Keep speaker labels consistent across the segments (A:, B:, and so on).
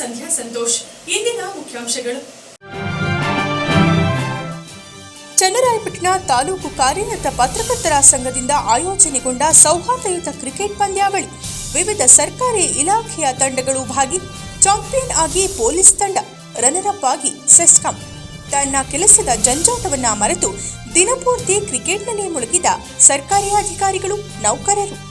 A: ಸಂಧ್ಯಾ ಸಂತೋಷ್, ಇಂದಿನ ಮುಖ್ಯಾಂಶಗಳು. ಚನ್ನರಾಯಪಟ್ಟಣ ತಾಲೂಕು ಕಾರ್ಯನಿರತ ಪತ್ರಕರ್ತರ ಸಂಘದಿಂದ ಆಯೋಜನೆಗೊಂಡ ಸೌಹಾರ್ದಯುತ ಕ್ರಿಕೆಟ್ ಪಂದ್ಯಾವಳಿ. ವಿವಿಧ ಸರ್ಕಾರಿ ಇಲಾಖೆಯ ತಂಡಗಳು ಭಾಗಿ ಚಾಂಪಿಯನ್ ಆಗಿ ಪೊಲೀಸ್ ತಂಡ ರನ್ನರ್ಅಪ್ ಆಗಿ ಸೆಸ್ಕಾಂ. ತನ್ನ ಕೆಲಸದ ಜಂಜಾಟವನ್ನ ಮರೆತು ದಿನಪೂರ್ತಿ ಕ್ರಿಕೆಟ್ನಲ್ಲಿ ಮುಳುಗಿದ ಸರ್ಕಾರಿ ಅಧಿಕಾರಿಗಳು, ನೌಕರರು.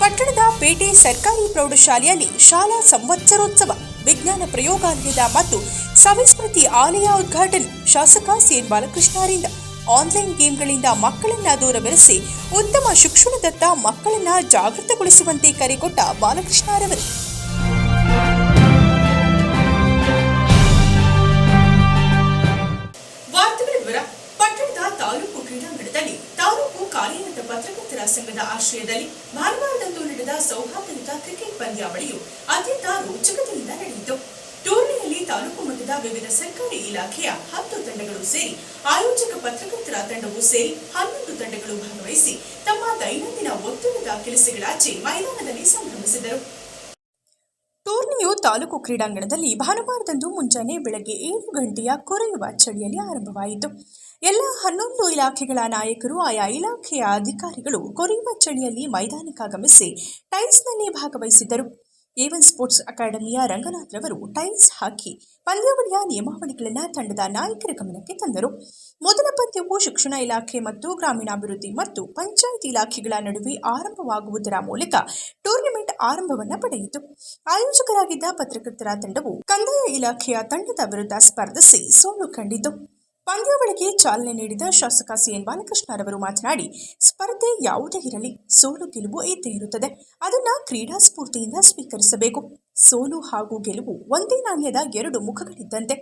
A: ಪಟ್ಟಣದ ಪೇಟೆ ಸರ್ಕಾರಿ ಪ್ರೌಢಶಾಲೆಯಲ್ಲಿ ಶಾಲಾ ಸಂವತ್ಸರೋತ್ಸವ, ವಿಜ್ಞಾನ ಪ್ರಯೋಗಾಲಯದ ಮತ್ತು ಸವಿಸ್ಮೃತಿ ಆಲಯ ಉದ್ಘಾಟನೆ, ಶಾಸಕ ಸಿಎನ್ ಬಾಲಕೃಷ್ಣರಿಂದ. ಆನ್ಲೈನ್ ಗೇಮ್ಗಳಿಂದ ಮಕ್ಕಳನ್ನ ದೂರವಿರಿಸಿ ಉತ್ತಮ ಶಿಕ್ಷಣದತ್ತ ಮಕ್ಕಳನ್ನ ಜಾಗೃತಗೊಳಿಸುವಂತೆ ಕರೆಕೊಟ್ಟ ಬಾಲಕೃಷ್ಣರವರು. ಪತ್ರಕರ್ತರ ಸಂಘದ ಆಶ್ರಯದಲ್ಲಿ ಭಾನುವಾರದಂದು ನಡೆದ ಸೌಹಾರ್ದಯುತ ಕ್ರಿಕೆಟ್ ಪಂದ್ಯಾವಳಿಯು ಅತ್ಯಂತ ರೋಚಕತೆಯಿಂದ ನಡೆಯಿತು. ಟೂರ್ನಿಯಲ್ಲಿ ತಾಲೂಕು ಮಟ್ಟದ ವಿವಿಧ ಸರ್ಕಾರಿ ಇಲಾಖೆಯ ಹತ್ತು ತಂಡಗಳು ಸೇರಿ ಆಯೋಜಕ ಪತ್ರಕರ್ತರ ತಂಡವು ಸೇರಿ ಹನ್ನೊಂದು ತಂಡಗಳು ಭಾಗವಹಿಸಿ ತಮ್ಮ ದೈನಂದಿನ ಒತ್ತಡದ ಕೆಲಸಗಳಾಚೆ ಮೈದಾನದಲ್ಲಿ ಸಂಭ್ರಮಿಸಿದರು. ಟೂರ್ನಿಯು ತಾಲೂಕು ಕ್ರೀಡಾಂಗಣದಲ್ಲಿ ಭಾನುವಾರದಂದು ಮುಂಜಾನೆ ಬೆಳಗ್ಗೆ ಏಳು ಗಂಟೆಯ ಕೊರೆಯುವ ಚಳಿಯಲ್ಲಿ ಆರಂಭವಾಯಿತು. ಎಲ್ಲ ಹನ್ನೊಂದು ಇಲಾಖೆಗಳ ನಾಯಕರು, ಆಯಾ ಇಲಾಖೆಯ ಅಧಿಕಾರಿಗಳು ಕೊರೆಯುವ ಚಳಿಯಲ್ಲಿ ಮೈದಾನಕ್ಕಾಗಮಿಸಿ ಟೈಲ್ಸ್ನಲ್ಲಿ ಭಾಗವಹಿಸಿದ್ದರು. ಏವನ್ ಸ್ಪೋರ್ಟ್ಸ್ ಅಕಾಡೆಮಿಯ ರಂಗನಾಥ್ರವರು ಟೈಲ್ಸ್ ಹಾಕಿ ಪಂದ್ಯಾವಳಿಯ ನಿಯಮಾವಳಿಗಳನ್ನು ತಂಡದ ನಾಯಕರ ಗಮನಕ್ಕೆ ತಂದರು. ಮೊದಲ ಪಂದ್ಯವು ಶಿಕ್ಷಣ ಇಲಾಖೆ ಮತ್ತು ಗ್ರಾಮೀಣಾಭಿವೃದ್ಧಿ ಮತ್ತು ಪಂಚಾಯತ್ ಇಲಾಖೆಗಳ ನಡುವೆ ಆರಂಭವಾಗುವುದರ ಮೂಲಕ ಟೂರ್ನಿಮೆಂಟ್ ಆರಂಭವನ್ನು ಪಡೆಯಿತು. ಆಯೋಜಕರಾಗಿದ್ದ ಪತ್ರಕರ್ತರ ತಂಡವು ಕಂದಾಯ ಇಲಾಖೆಯ ತಂಡದ ವಿರುದ್ಧ ಸ್ಪರ್ಧಿಸಿ ಸೋಲು ಕಂಡಿತು. ಪಂದ್ಯಾವಳಿಗೆ ಚಾಲನೆ ನೀಡಿದ ಶಾಸಕ ಸಿಎನ್ ಬಾಲಕೃಷ್ಣರವರು ಮಾತನಾಡಿ, ಸ್ಪರ್ಧೆ ಯಾವುದೇ ಇರಲಿ, ಸೋಲು ಗೆಲುವು ಇದ್ದೇ ಇರುತ್ತದೆ. ಅದನ್ನ ಕ್ರೀಡಾ ಸ್ಫೂರ್ತಿಯಿಂದ ಸ್ವೀಕರಿಸಬೇಕು. ಸೋಲು ಹಾಗೂ ಗೆಲುವು ಒಂದೇ ನಾಣ್ಯದ ಎರಡು ಮುಖಗಳಿದ್ದಂತೆ.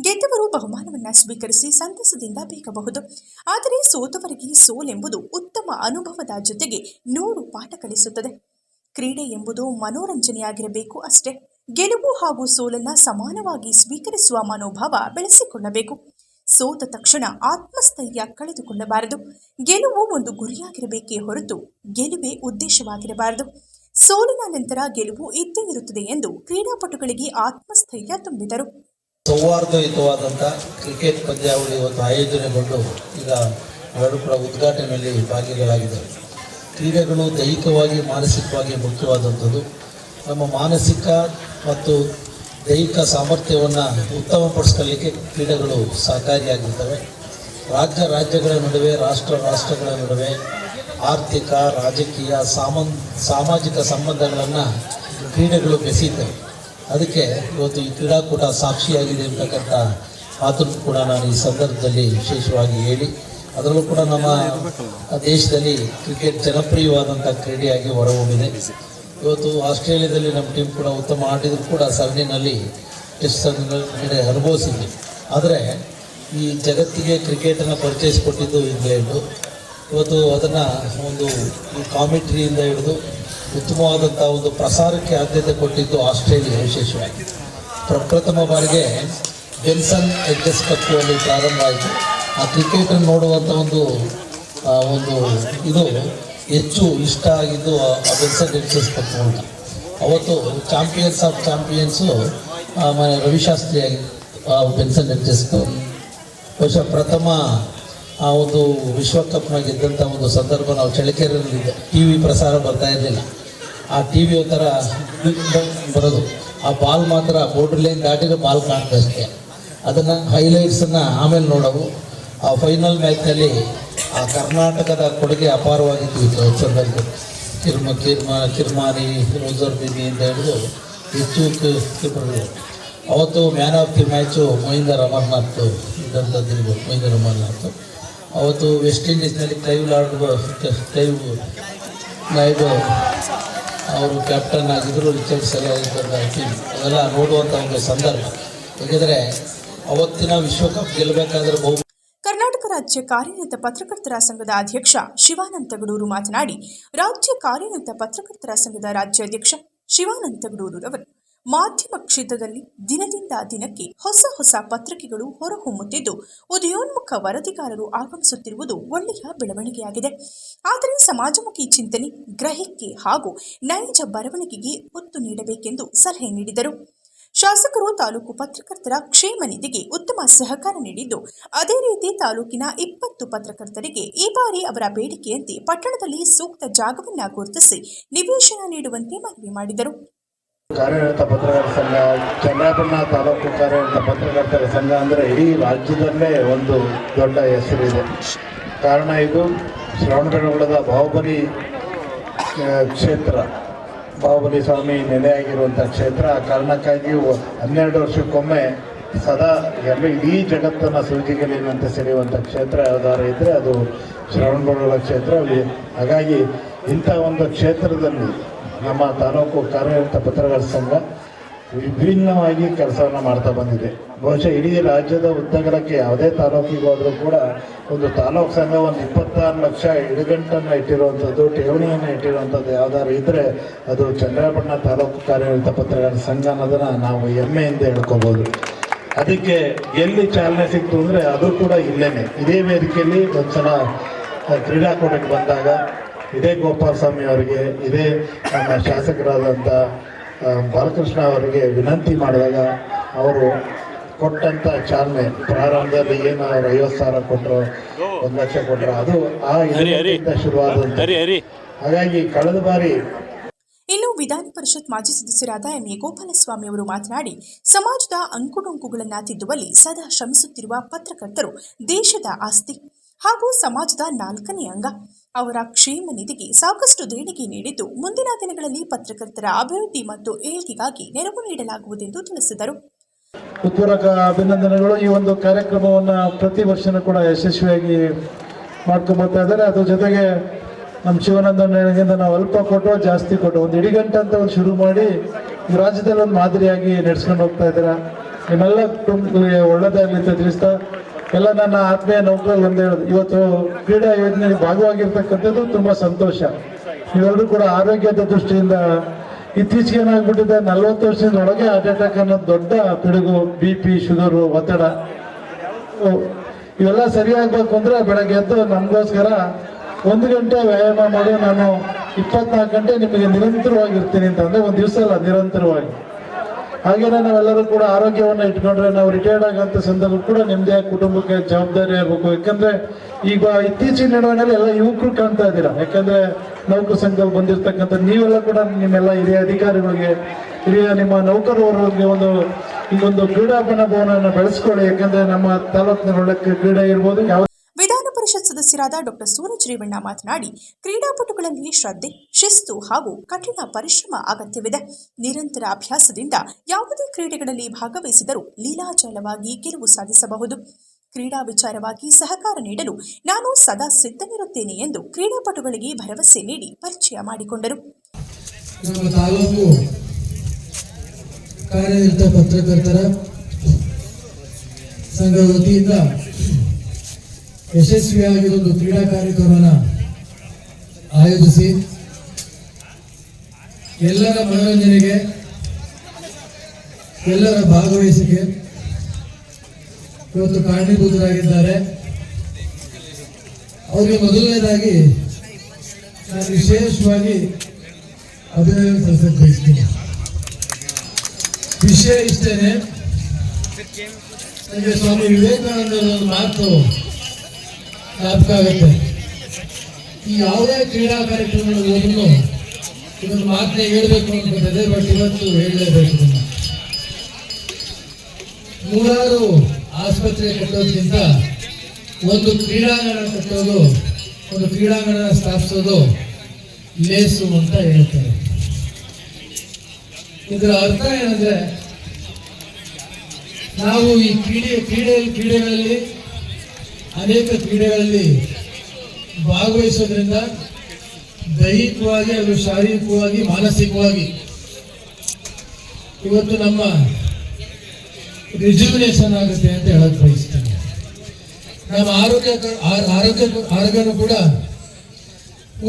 A: ಗೆದ್ದವರು ಬಹುಮಾನವನ್ನ ಸ್ವೀಕರಿಸಿ ಸಂತಸದಿಂದ ಬೇಕಬಹುದು ಆದರೆ ಸೋತವರಿಗೆ ಸೋಲೆಂಬುದು ಉತ್ತಮ ಅನುಭವದ ಜೊತೆಗೆ ನೂರು ಪಾಠ ಕಲಿಸುತ್ತದೆ. ಕ್ರೀಡೆ ಎಂಬುದು ಮನೋರಂಜನೆಯಾಗಿರಬೇಕು ಅಷ್ಟೇ. ಗೆಲುವು ಹಾಗೂ ಸೋಲನ್ನ ಸಮಾನವಾಗಿ ಸ್ವೀಕರಿಸುವ ಮನೋಭಾವ ಬೆಳೆಸಿಕೊಳ್ಳಬೇಕು. ಸೋತ ತಕ್ಷಣ ಆತ್ಮಸ್ಥೈರ್ಯ ಕಳೆದುಕೊಳ್ಳಬಾರದು. ಗೆಲುವು ಒಂದು ಗುರಿಯಾಗಿರಬೇಕೇ ಹೊರತು ಗೆಲುವೇ ಉದ್ದೇಶವಾಗಿರಬಾರದು. ಸೋಲಿನ ನಂತರ ಗೆಲುವು ಇದ್ದೇ ಇರುತ್ತದೆ ಎಂದು ಕ್ರೀಡಾಪಟುಗಳಿಗೆ ಆತ್ಮಸ್ಥೈರ್ಯ ತುಂಬಿದರು.
B: ಸೌಹಾರ್ದಯುತವಾದಂಥ ಕ್ರಿಕೆಟ್ ಪಂದ್ಯಾವಳಿ ಇವತ್ತು ಆಯೋಜನೆಗೊಂಡು ಈಗ ಎರಡು ಕೂಡ ಉದ್ಘಾಟನೆಯಲ್ಲಿ ಭಾಗಿಗಳಾಗಿದ್ದಾರೆ. ಕ್ರೀಡೆಗಳು ದೈಹಿಕವಾಗಿ, ಮಾನಸಿಕವಾಗಿ ಮುಖ್ಯವಾದಂಥದ್ದು. ನಮ್ಮ ಮಾನಸಿಕ ಮತ್ತು ದೈಹಿಕ ಸಾಮರ್ಥ್ಯವನ್ನು ಉತ್ತಮಪಡಿಸ್ಕೊಳ್ಳಿಕ್ಕೆ ಕ್ರೀಡೆಗಳು ಸಹಕಾರಿಯಾಗಿರ್ತವೆ. ರಾಜ್ಯ ರಾಜ್ಯಗಳ ನಡುವೆ ರಾಷ್ಟ್ರ ರಾಷ್ಟ್ರಗಳ ನಡುವೆ ಆರ್ಥಿಕ ರಾಜಕೀಯ ಸಾಮನ್ ಸಾಮಾಜಿಕ ಸಂಬಂಧಗಳನ್ನು ಕ್ರೀಡೆಗಳು ಬೆಸೆಯುತ್ತವೆ ಅದಕ್ಕೆ ಇವತ್ತು ಈ ಕ್ರೀಡಾಕೂಟ ಸಾಕ್ಷಿಯಾಗಿದೆ ಎಂಬತಕ್ಕಂಥ ಮಾತನ್ನು ಕೂಡ ನಾನು ಈ ಸಂದರ್ಭದಲ್ಲಿ ವಿಶೇಷವಾಗಿ ಹೇಳಿ ಅದರಲ್ಲೂ ಕೂಡ ನಮ್ಮ ದೇಶದಲ್ಲಿ ಕ್ರಿಕೆಟ್ ಜನಪ್ರಿಯವಾದಂಥ ಕ್ರೀಡೆಯಾಗಿ ಹೊರಹೊಮ್ಮಿದೆ. ಇವತ್ತು ಆಸ್ಟ್ರೇಲಿಯಾದಲ್ಲಿ ನಮ್ಮ ಟೀಮ್ ಕೂಡ ಉತ್ತಮ ಆಡಿದ್ರು ಕೂಡ ಸರಣಿನಲ್ಲಿ ಟೆಸ್ಟ್ ಕಡೆ ಅನುಭವಿಸಿದ್ವಿ ಆದರೆ ಈ ಜಗತ್ತಿಗೆ ಕ್ರಿಕೆಟನ್ನು ಪರಿಚಯಿಸಿಕೊಟ್ಟಿದ್ದು ಇಂಗ್ಲೆಂಡು. ಇವತ್ತು ಅದನ್ನು ಒಂದು ಕಾಮಿಟ್ರಿಯಿಂದ ಹಿಡಿದು ಉತ್ತಮವಾದಂಥ ಒಂದು ಪ್ರಸಾರಕ್ಕೆ ಆದ್ಯತೆ ಕೊಟ್ಟಿದ್ದು ಆಸ್ಟ್ರೇಲಿಯಾ ವಿಶೇಷವಾಗಿ. ಪ್ರಪ್ರಥಮ ಬಾರಿಗೆ ಬೆನ್ಸನ್ ಎಡ್ಜಸ್ ಕಪ್ ಅಲ್ಲಿ ಪ್ರಾರಂಭ ಆಯಿತು. ಆ ಕ್ರಿಕೆಟನ್ನು ನೋಡುವಂಥ ಒಂದು ಒಂದು ಇದು ಹೆಚ್ಚು ಇಷ್ಟ ಆಗಿದ್ದು ಆ ಆ ಬೆನ್ಸನ್ ಅಂತ. ಅವತ್ತು ಚಾಂಪಿಯನ್ಸ್ ಆಫ್ ಚಾಂಪಿಯನ್ಸು ರವಿಶಾಸ್ತ್ರಿ ಆಗಿ ಎಡ್ಜಸ್ ಕಪ್ ಬಹುಶಃ ಪ್ರಥಮ ಆ ಒಂದು ವಿಶ್ವಕಪ್ನ ಗೆದ್ದಂಥ ಒಂದು ಸಂದರ್ಭ ನಾವು ಚಳಿಕೆರೆಯಲ್ಲಿದ್ದೆ ಟಿ ವಿ ಪ್ರಸಾರ ಬರ್ತಾ ಇರಲಿಲ್ಲ. ಆ ಟಿ ವಿ ಒಂಥರ ಬರೋದು. ಆ ಬಾಲ್ ಮಾತ್ರ ಬೋರ್ಡ್ ಲೈನ್ ದಾಟಿದ್ರೆ ಬಾಲ್ ಕಾಣ್ತಷ್ಟೇ ಅದನ್ನು ಹೈಲೈಟ್ಸನ್ನು ಆಮೇಲೆ ನೋಡೋವು ಆ ಫೈನಲ್ ಮ್ಯಾಚ್ನಲ್ಲಿ ಆ ಕರ್ನಾಟಕದ ಕೊಡುಗೆ ಅಪಾರವಾಗಿತ್ತು ಈ ಸಂದರ್ಭದಲ್ಲಿ ಕಿರ್ಮ ಕಿರ್ಮ ಕಿರ್ಮಾನಿ ರೋಜರ್ ಬಿಬಿ ಅಂತ ಹಿಡಿದು ಹೆಚ್ಚು ಅವತ್ತು man of the match Mohinder Amarnath ದಿನ ಮಹೇಂದರ್ ಅಮರ್ನಾಥ್ ಅವತ್ತು ವೆಸ್ಟ್ ಇಂಡೀಸ್ನಲ್ಲಿ ಕ್ಲೈವ್ ಲಾರ್ಡ್ ಕ್ಲೈವ್ ನಾಯ್ಡು ಅವರು ಕ್ಯಾಪ್ಟನ್ ಆಗಿದ್ದರು ರಿಚರ್ಡ್ ಸಲ ಇದ್ದಂಥ ಟೀಮ್ ಅದೆಲ್ಲ ನೋಡುವಂಥ ಒಂದು ಸಂದರ್ಭ. ಹೇಗಿದ್ರೆ ಅವತ್ತಿನ ವಿಶ್ವಕಪ್ ಗೆಲ್ಲಬೇಕಾದ್ರೆ ಬಹು
A: ರಾಜ್ಯ ಕಾರ್ಯನಿರತ ಪತ್ರಕರ್ತರ ಸಂಘದ ಅಧ್ಯಕ್ಷ ಶಿವಾನಂದ ತಗಡೂರು ಮಾತನಾಡಿ, ರಾಜ್ಯ ಕಾರ್ಯನಿರತ ಪತ್ರಕರ್ತರ ಸಂಘದ ರಾಜ್ಯಾಧ್ಯಕ್ಷ ಶಿವಾನಂದ ಅವರು ಮಾಧ್ಯಮ ಕ್ಷೇತ್ರದಲ್ಲಿ ದಿನದಿಂದ ದಿನಕ್ಕೆ ಹೊಸ ಹೊಸ ಪತ್ರಿಕೆಗಳು ಹೊರಹೊಮ್ಮುತ್ತಿದ್ದು, ಉದಯೋನ್ಮುಖ ವರದಿಗಾರರು ಆಗಮಿಸುತ್ತಿರುವುದು ಒಳ್ಳೆಯ ಬೆಳವಣಿಗೆಯಾಗಿದೆ. ಆದರೆ ಸಮಾಜಮುಖಿ ಚಿಂತನೆ ಗ್ರಹಿಕೆ ಹಾಗೂ ನೈಜ ಬರವಣಿಗೆಗೆ ಒತ್ತು ನೀಡಬೇಕೆಂದು ಸಲಹೆ ನೀಡಿದರು. ಶಾಸಕರು ತಾಲೂಕು ಪತ್ರಕರ್ತರ ಕ್ಷೇಮ ನಿಧಿಗೆ ಉತ್ತಮ ಸಹಕಾರ ನೀಡಿದ್ದು, ಅದೇ ರೀತಿ ತಾಲೂಕಿನ ಇಪ್ಪತ್ತು ಪತ್ರಕರ್ತರಿಗೆ ಈ ಬಾರಿ ಅವರ ಬೇಡಿಕೆಯಂತೆ ಪಟ್ಟಣದಲ್ಲಿ ಸೂಕ್ತ ಜಾಗವನ್ನ ಗುರುತಿಸಿ ನಿವೇಶನ ನೀಡುವಂತೆ ಮನವಿ ಮಾಡಿದರು.
C: ಕಾರ್ಯನಿರತ ಪತ್ರಕರ್ತರ ಸಂಘ ಚಂದ್ರಾಪುರ ತಾಲೂಕು ಕಾರ್ಯನಿರತ ಪತ್ರಕರ್ತರ ಸಂಘ ಅಂದರೆ ಇಡೀ ರಾಜ್ಯದಲ್ಲೇ ಒಂದು ದೊಡ್ಡ ಹೆಸರಿದೆ. ಕಾರಣ ಇದು, ಶ್ರವಣಬೆಳಗೊಳದ ಬಾಹುಬಲಿ ಕ್ಷೇತ್ರ. ಬಾಹುಬಲಿ ಸ್ವಾಮಿ ನೆಲೆಯಾಗಿರುವಂಥ ಕ್ಷೇತ್ರ ಆ ಕಾರಣಕ್ಕಾಗಿ ಹನ್ನೆರಡು ವರ್ಷಕ್ಕೊಮ್ಮೆ ಸದಾ ಎಲ್ಲ ಇಡೀ ಜಗತ್ತನ್ನು ಸೂಜಿಗಲಿನಂತೆ ಸೆಳೆಯುವಂಥ ಕ್ಷೇತ್ರ ಯಾವ್ದಾದ್ರು ಇದ್ದರೆ ಅದು ಶ್ರವಣಬೆಳಗೊಳ ಕ್ಷೇತ್ರ. ಹಾಗಾಗಿ ಇಂಥ ಒಂದು ಕ್ಷೇತ್ರದಲ್ಲಿ ನಮ್ಮ ತಾಲೂಕು ಕಾರ್ಯನಿರತ ಪತ್ರಕರ್ತ ಸಂಘ ವಿಭಿನ್ನವಾಗಿ ಕೆಲಸವನ್ನು ಮಾಡ್ತಾ ಬಂದಿದೆ. ಬಹುಶಃ ಇಡೀ ರಾಜ್ಯದ ಉದ್ದಗಲಕ್ಕೆ ಯಾವುದೇ ತಾಲೂಕಿಗೆ ಹೋದರೂ ಕೂಡ ಒಂದು ತಾಲೂಕು ಸಂಘ ಒಂದು ಇಪ್ಪತ್ತಾರು ಲಕ್ಷ ಇಡುಗಂಟನ್ನು ಇಟ್ಟಿರುವಂಥದ್ದು, ಠೇವಣಿಯನ್ನು ಇಟ್ಟಿರುವಂಥದ್ದು ಯಾವ್ದಾದ್ರು ಇದ್ದರೆ ಅದು ಚಂದ್ರಪಟ್ಟಣ ತಾಲೂಕು ಕಾರ್ಯನಿರತ ಪತ್ರಕಾರ ಸಂಘ ಅನ್ನೋದನ್ನು ನಾವು ಹೆಮ್ಮೆಯಿಂದ ಹೇಳ್ಕೋಬೋದು. ಅದಕ್ಕೆ ಎಲ್ಲಿ ಚಾಲನೆ ಸಿಕ್ತು ಅಂದರೆ ಅದು ಕೂಡ ಇಲ್ಲೇನೆ. ಇದೇ ವೇದಿಕೆಯಲ್ಲಿ ಒಂದ್ಸಲ ಕ್ರೀಡಾಕೂಟಕ್ಕೆ ಬಂದಾಗ ಇದೇ ಗೋಪಾಲ ಸ್ವಾಮಿ ಅವರಿಗೆ, ಇದೇ ನಮ್ಮ ಶಾಸಕರಾದಂಥ ಬಾಲಕೃಷ್ಣ ಅವರಿಗೆ ವಿನಂತಿ ಮಾಡಿದಾಗ ಅವರು ಕೊಟ್ಟಂತ ಚಾಲನೆ ಪ್ರಾರಂಭದಲ್ಲಿ ಏನು ಅವ್ರು ಐವತ್ತು ಸಾವಿರ ಕೊಟ್ಟರು ಒಂದು ಲಕ್ಷ ಕೊಟ್ಟರು ಅದು ಆ ಶುರುವಾದಂಥ ಹಾಗಾಗಿ ಕಳೆದ ಬಾರಿ
A: ಇನ್ನು ವಿಧಾನ ಪರಿಷತ್ ಮಾಜಿ ಸದಸ್ಯರಾದ ಎಂ ಎ ಗೋಪಾಲಸ್ವಾಮಿ ಅವರು ಮಾತನಾಡಿ ಸಮಾಜದ ಅಂಕುಡೊಂಕುಗಳನ್ನು ತಿದ್ದುವಲ್ಲಿ ಸದಾ ಶ್ರಮಿಸುತ್ತಿರುವ ಪತ್ರಕರ್ತರು ದೇಶದ ಆಸ್ತಿ ಹಾಗೂ ಸಮಾಜದ ನಾಲ್ಕನೇ ಅಂಗ. ಅವರ ಕ್ಷೇಮ ನಿಧಿಗೆ ಸಾಕಷ್ಟು ದೇಣಿಗೆ ನೀಡಿದ್ದು ಮುಂದಿನ ದಿನಗಳಲ್ಲಿ ಪತ್ರಕರ್ತರ ಅಭಿವೃದ್ಧಿ ಮತ್ತು ಏಳಿಗೆಗಾಗಿ ನೆರವು ನೀಡಲಾಗುವುದೆಂದು ತಿಳಿಸಿದರು.
D: ಪೂರಕ ಅಭಿನಂದನೆಗಳು. ಈ ಒಂದು ಕಾರ್ಯಕ್ರಮವನ್ನು ಪ್ರತಿ ವರ್ಷನೂ ಕೂಡ ಯಶಸ್ವಿಯಾಗಿ ಮಾಡ್ಕೊಂಬರ್ತಾ ಇದ್ದಾರೆ. ಅದ್ರ ಜೊತೆಗೆ ನಮ್ಮ ಶಿವಾನಂದನಿಂದ ನಾವು ಅಲ್ಪ ಕೊಟ್ಟು ಜಾಸ್ತಿ ಕೊಟ್ಟು ಒಂದು ಇಡೀ ಗಂಟೆ ಅಂತ ಒಂದು ಶುರು ಮಾಡಿ ಈ ರಾಜ್ಯದಲ್ಲಿ ಒಂದು ಮಾದರಿಯಾಗಿ ನಡೆಸ್ಕೊಂಡು ಹೋಗ್ತಾ ಇದ್ದೀರಾ. ನಿಮ್ಮೆಲ್ಲ ಕುಟುಂಬಗಳಿಗೆ ಒಳ್ಳೆದಾಗಲಿ ಅಂತ ತಿಳಿಸ್ತಾ ಎಲ್ಲ ನನ್ನ ಆತ್ಮೀಯ ನೌಕರಲ್ಲಿ ಒಂದು ಹೇಳೋದು. ಇವತ್ತು ಕ್ರೀಡಾ ಯೋಜನೆಯಲ್ಲಿ ಭಾಗವಾಗಿರ್ತಕ್ಕಂಥದ್ದು ತುಂಬ ಸಂತೋಷ. ನೀವೆಲ್ಲರೂ ಕೂಡ ಆರೋಗ್ಯದ ದೃಷ್ಟಿಯಿಂದ ಇತ್ತೀಚೆಗೆ ಏನಾಗ್ಬಿಟ್ಟಿದೆ, ನಲ್ವತ್ತು ವರ್ಷದ ಒಳಗೆ ಹಾರ್ಟ್ ಅಟ್ಯಾಕ್ ಅನ್ನೋದು ದೊಡ್ಡ ಪಿಡುಗು ಬಿ ಪಿ ಶುಗರು ಒತ್ತಡ. ಇವೆಲ್ಲ ಸರಿಯಾಗಬೇಕು ಅಂದ್ರೆ ಬೆಳಗ್ಗೆ ಎದ್ದು ನಮಗೋಸ್ಕರ ಒಂದು ಗಂಟೆ ವ್ಯಾಯಾಮ ಮಾಡಿ ನಾನು ಇಪ್ಪತ್ನಾಲ್ಕು ಗಂಟೆ ನಿಮಗೆ ನಿರಂತರವಾಗಿರ್ತೀನಿ ಅಂತಂದರೆ ಒಂದು ದಿವಸ ಅಲ್ಲ, ನಿರಂತರವಾಗಿ. ಹಾಗೇನೆ ನಾವೆಲ್ಲರೂ ಕೂಡ ಆರೋಗ್ಯವನ್ನು ಇಟ್ಕೊಂಡ್ರೆ ನಾವು ರಿಟೈರ್ಡ್ ಆಗಂತ ಸಂದರ್ಭ ಕೂಡ ನಿಮ್ಮದೇ ಕುಟುಂಬಕ್ಕೆ ಜವಾಬ್ದಾರಿ ಆಗಬೇಕು. ಯಾಕಂದ್ರೆ ಈಗ ಇತ್ತೀಚಿನ ನಡುವಿನಲ್ಲಿ ಎಲ್ಲ ಯುವಕರು ಕಾಣ್ತಾ ಇದ್ದೀರಾ? ಯಾಕಂದ್ರೆ ನೌಕರ ಸಂಘದಲ್ಲಿ ಬಂದಿರ್ತಕ್ಕಂಥ ನೀವೆಲ್ಲ ಕೂಡ ನಿಮ್ಮೆಲ್ಲ ಹಿರಿಯ ಅಧಿಕಾರಿಗಳಿಗೆ, ಹಿರಿಯ ನಿಮ್ಮ ನೌಕರರಿಗೆ ಒಂದು ಈ ಒಂದು ಕ್ರೀಡಾಪನ ಭವನವನ್ನು ಬೆಳೆಸ್ಕೊಳ್ಳಿ. ಯಾಕಂದ್ರೆ ನಮ್ಮ ತಾಲೂಕಿನ ಒಳ್ಳೆ ಕ್ರೀಡೆ ಇರ್ಬೋದು. ಯಾವ
A: ವಿಧಾನ ಪರಿಷತ್ ಸದಸ್ಯರಾದ ಡಾಕ್ಟರ್ ಸೂರಜ್ ರೇವಣ್ಣ ಮಾತನಾಡಿ, ಕ್ರೀಡಾಪಟುಗಳಲ್ಲಿ ಶ್ರದ್ಧೆ, ಶಿಸ್ತು ಹಾಗೂ ಕಠಿಣ ಪರಿಶ್ರಮ ಅಗತ್ಯವಿದೆ. ನಿರಂತರ ಅಭ್ಯಾಸದಿಂದ ಯಾವುದೇ ಕ್ರೀಡೆಗಳಲ್ಲಿ ಭಾಗವಹಿಸಿದರೂ ಲೀಲಾಜಾಲವಾಗಿ ಗೆಲುವು ಸಾಧಿಸಬಹುದು. ಕ್ರೀಡಾ ವಿಚಾರವಾಗಿ ಸಹಕಾರ ನೀಡಲು ನಾನು ಸದಾ ಸಿದ್ಧನಿರುತ್ತೇನೆ ಎಂದು ಕ್ರೀಡಾಪಟುಗಳಿಗೆ ಭರವಸೆ ನೀಡಿ ಪರಿಚಯ ಮಾಡಿಕೊಂಡರು.
E: ಕಾರ್ಯನಿರತ ಪತ್ರಕರ್ತರ ಸಂಘದ ವತಿಯಿಂದ ಯಶಸ್ವಿಯಾಗಿ ಒಂದು ಕ್ರೀಡಾ ಕಾರ್ಯಕ್ರಮನ ಆಯೋಜಿಸಿ. ಎಲ್ಲರ ಮನೋರಂಜನೆಗೆ, ಎಲ್ಲರ ಭಾಗವಹಿಸಿಕೆ ಇವತ್ತು ಕಾರಣೀಭೂತರಾಗಿದ್ದಾರೆ. ಅವರಿಗೆ ಮೊದಲನೇದಾಗಿ ನಾನು ವಿಶೇಷವಾಗಿ ಅಭಿನಂದನೆ ಸಲ್ಲಿಸಕ್ಕೆ ಬಯಸ್ತೀನಿ. ವಿಷಯ ಇಷ್ಟೇನೆ. ನನಗೆ ಸ್ವಾಮಿ ವಿವೇಕಾನಂದರ ಒಂದು ಮಾತು ಜ್ಞಾಪಕ ಈ ಯಾವುದೇ ಕ್ರೀಡಾ ಕಾರ್ಯಕ್ರಮಗಳು ಹೋದ್ರು ಇದೊಂದು ಮಾತನ್ನ ಹೇಳಬೇಕು ಅನ್ಕೋತಿದ್ದೆ ಬಟ್ ಇವತ್ತು ಹೇಳಲೇಬೇಕು. ನೂರಾರು ಆಸ್ಪತ್ರೆ ಕಟ್ಟೋದ್ರಿಂದ ಒಂದು ಕ್ರೀಡಾಂಗಣ ಕಟ್ಟೋದು, ಒಂದು ಕ್ರೀಡಾಂಗಣ ಸ್ಥಾಪಿಸೋದು ಲೇಸು ಅಂತ ಹೇಳ್ತಾರೆ ಇದರ ಅರ್ಥ ಏನಂದ್ರೆ, ನಾವು ಈ ಕ್ರೀಡೆ ಕ್ರೀಡೆ ಕ್ರೀಡೆಗಳಲ್ಲಿ ಅನೇಕ ಕ್ರೀಡೆಗಳಲ್ಲಿ ಭಾಗವಹಿಸೋದ್ರಿಂದ ದೈಹಿಕವಾಗಿ ಹಾಗೂ ಶಾರೀರಿಕವಾಗಿ, ಮಾನಸಿಕವಾಗಿ ಇವತ್ತು ನಮ್ಮ ರಿಜ್ಯುವಿನೇಷನ್ ಆಗುತ್ತೆ ಅಂತ ಹೇಳಕ್ ಬಯಸ್ತೀನಿ. ನಮ್ಮ ಆರೋಗ್ಯ ಆರೋಗ್ಯ, ಆರೋಗ್ಯನೂ ಕೂಡ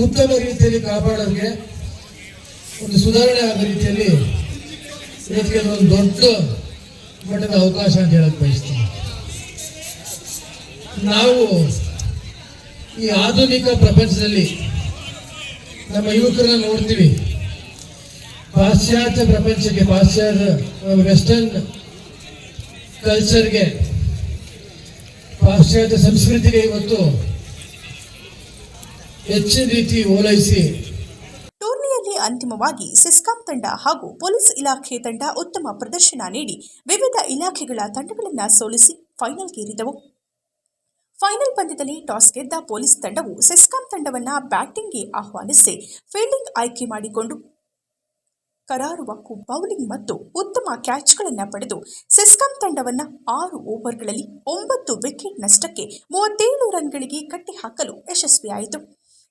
E: ಉತ್ತಮ ರೀತಿಯಲ್ಲಿ ಕಾಪಾಡೋದಕ್ಕೆ ಒಂದು ಸುಧಾರಣೆ ಆಗೋ ರೀತಿಯಲ್ಲಿ ಇವತ್ತಿಗೆ ಒಂದು ದೊಡ್ಡ ಮಟ್ಟದ ಅವಕಾಶ ಅಂತ ಹೇಳಕ್ ಬಯಸ್ತೀನಿ. ನಾವು ಈ ಆಧುನಿಕ ಪ್ರಪಂಚದಲ್ಲಿ ನಮ್ಮ ಯುವಕರನ್ನ ನೋಡ್ತೀವಿ. ಪಾಶ್ಚಾತ್ಯ ಪ್ರಪಂಚಕ್ಕೆ, ಪಾಶ್ಚಾತ್ಯ ವೆಸ್ಟರ್ನ್ ಕಲ್ಚರ್ಗೆ ಪಾಶ್ಚಾತ್ಯ ಸಂಸ್ಕೃತಿಗೆ ಇವತ್ತು ಹೆಚ್ಚಿನ ರೀತಿ ಓಲೈಸಿ.
A: ಟೂರ್ನಿಯಲ್ಲಿ ಅಂತಿಮವಾಗಿ ಸಿಸ್ಕಾಂ ತಂಡ ಹಾಗೂ ಪೊಲೀಸ್ ಇಲಾಖೆ ತಂಡ ಉತ್ತಮ ಪ್ರದರ್ಶನ ನೀಡಿ ವಿವಿಧ ಇಲಾಖೆಗಳ ತಂಡಗಳನ್ನು ಸೋಲಿಸಿ ಫೈನಲ್ಗೇರಿದವು ಫೈನಲ್ ಪಂದ್ಯದಲ್ಲಿ ಟಾಸ್ ಗೆದ್ದ ಪೊಲೀಸ್ ತಂಡವು ಸೆಸ್ಕಾಂ ತಂಡವನ್ನ ಬ್ಯಾಟಿಂಗ್ಗೆ ಆಹ್ವಾನಿಸಿ ಫೀಲ್ಡಿಂಗ್ ಆಯ್ಕೆ ಮಾಡಿಕೊಂಡು ಕರಾರುವಕ್ಕು ಬೌಲಿಂಗ್ ಮತ್ತು ಉತ್ತಮ ಕ್ಯಾಚ್ಗಳನ್ನು ಪಡೆದು ಸೆಸ್ಕಾಂ ತಂಡವನ್ನ ಆರು ಓವರ್ಗಳಲ್ಲಿ ಒಂಬತ್ತು ವಿಕೆಟ್ ನಷ್ಟಕ್ಕೆ ಮೂವತ್ತೇಳು ರನ್ಗಳಿಗೆ ಕಟ್ಟಿಹಾಕಲು ಯಶಸ್ವಿಯಾಯಿತು.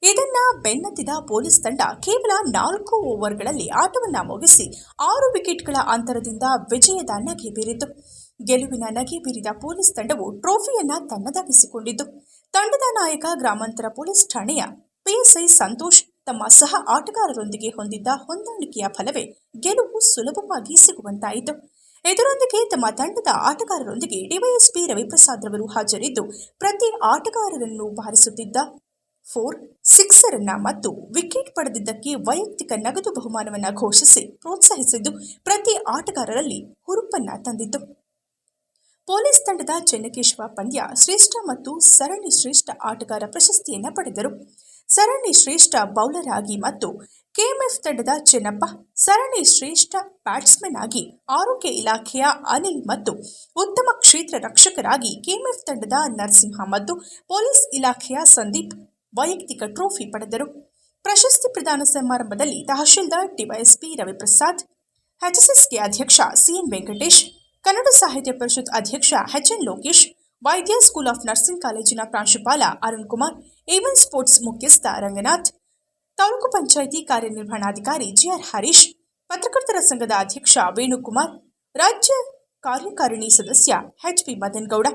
A: ಇದನ್ನ ಬೆನ್ನತ್ತಿದ ಪೊಲೀಸ್ ತಂಡ ಕೇವಲ ನಾಲ್ಕು ಓವರ್ಗಳಲ್ಲಿ ಆಟವನ್ನ ಮುಗಿಸಿ ಆರು ವಿಕೆಟ್ಗಳ ಅಂತರದಿಂದ ವಿಜಯದ ನಗೆ ಬೀರಿತು. ಗೆಲುವಿನ ನಗೆ ಬೀರಿದ ಪೊಲೀಸ್ ತಂಡವು ಟ್ರೋಫಿಯನ್ನ ತನ್ನದಾಗಿಸಿಕೊಂಡಿದ್ದು, ತಂಡದ ನಾಯಕ, ಗ್ರಾಮಾಂತರ ಪೊಲೀಸ್ ಠಾಣೆಯ ಪಿಎಸ್ಐ ಸಂತೋಷ್ ತಮ್ಮ ಸಹ ಆಟಗಾರರೊಂದಿಗೆ ಹೊಂದಿದ್ದ ಹೊಂದಾಣಿಕೆಯ ಫಲವೇ ಗೆಲುವು ಸುಲಭವಾಗಿ ಸಿಗುವಂತಾಯಿತು. ಇದರೊಂದಿಗೆ ತಮ್ಮ ತಂಡದ ಆಟಗಾರರೊಂದಿಗೆ ಡಿವೈಎಸ್ಪಿ ರವಿಪ್ರಸಾದ್ ರವರು ಹಾಜರಿದ್ದು, ಪ್ರತಿ ಆಟಗಾರರನ್ನು ಬಾರಿಸುತ್ತಿದ್ದ ಫೋರ್ ಸಿಕ್ಸರ್ ಅನ್ನ ಮತ್ತು ವಿಕೆಟ್ ಪಡೆದಿದ್ದಕ್ಕೆ ವೈಯಕ್ತಿಕ ನಗದು ಬಹುಮಾನವನ್ನು ಘೋಷಿಸಿ ಪ್ರೋತ್ಸಾಹಿಸಿದ್ದು, ಪ್ರತಿ ಆಟಗಾರರಲ್ಲಿ ಹುರುಪನ್ನ ತಂದಿತ್ತು. ಪೊಲೀಸ್ ತಂಡದ ಚೆನ್ನಕೇಶವ ಪಂದ್ಯ ಶ್ರೇಷ್ಠ ಮತ್ತು ಸರಣಿ ಶ್ರೇಷ್ಠ ಆಟಗಾರ ಪ್ರಶಸ್ತಿಯನ್ನು ಪಡೆದರು. ಸರಣಿ ಶ್ರೇಷ್ಠ ಬೌಲರ್ ಆಗಿ ಮತ್ತು ಕೆಎಂಎಫ್ ತಂಡದ ಚೆನ್ನಪ್ಪ, ಸರಣಿ ಶ್ರೇಷ್ಠ ಬ್ಯಾಟ್ಸ್ಮನ್ ಆಗಿ ಆರೋಗ್ಯ ಇಲಾಖೆಯ ಅನಿಲ್ ಮತ್ತು ಉತ್ತಮ ಕ್ಷೇತ್ರ ರಕ್ಷಕರಾಗಿ ಕೆಎಂಎಫ್ ತಂಡದ ನರಸಿಂಹ ಮತ್ತು ಪೊಲೀಸ್ ಇಲಾಖೆಯ ಸಂದೀಪ್ ವೈಯಕ್ತಿಕ ಟ್ರೋಫಿ ಪಡೆದರು. ಪ್ರಶಸ್ತಿ ಪ್ರದಾನ ಸಮಾರಂಭದಲ್ಲಿ ತಹಶೀಲ್ದಾರ್ ಡಿವೈಎಸ್ಪಿ ರವಿಪ್ರಸಾದ್ ಎಚ್ಎಸ್ಎಸ್ಕೆ ಅಧ್ಯಕ್ಷ ಸಿಎನ್ ವೆಂಕಟೇಶ್ ಕನ್ನಡ ಸಾಹಿತ್ಯ ಪರಿಷತ್ ಅಧ್ಯಕ್ಷ ಎಚ್ಎನ್ ಲೋಕೇಶ್, ವೈದ್ಯ ಸ್ಕೂಲ್ ಆಫ್ ನರ್ಸಿಂಗ್ ಕಾಲೇಜಿನ ಪ್ರಾಂಶುಪಾಲ ಅರುಣ್ ಕುಮಾರ್, ಏವನ್ ಸ್ಪೋರ್ಟ್ಸ್ ಮುಖ್ಯಸ್ಥ ರಂಗನಾಥ್, ತಾಲೂಕು ಪಂಚಾಯಿತಿ ಕಾರ್ಯನಿರ್ವಹಣಾಧಿಕಾರಿ ಜಿಆರ್ ಹರೀಶ್, ಪತ್ರಕರ್ತರ ಸಂಘದ ಅಧ್ಯಕ್ಷ ವೇಣುಕುಮಾರ್, ರಾಜ್ಯ ಕಾರ್ಯಕಾರಿಣಿ ಸದಸ್ಯ ಎಚ್ಪಿ ಮದನ್ಗೌಡ,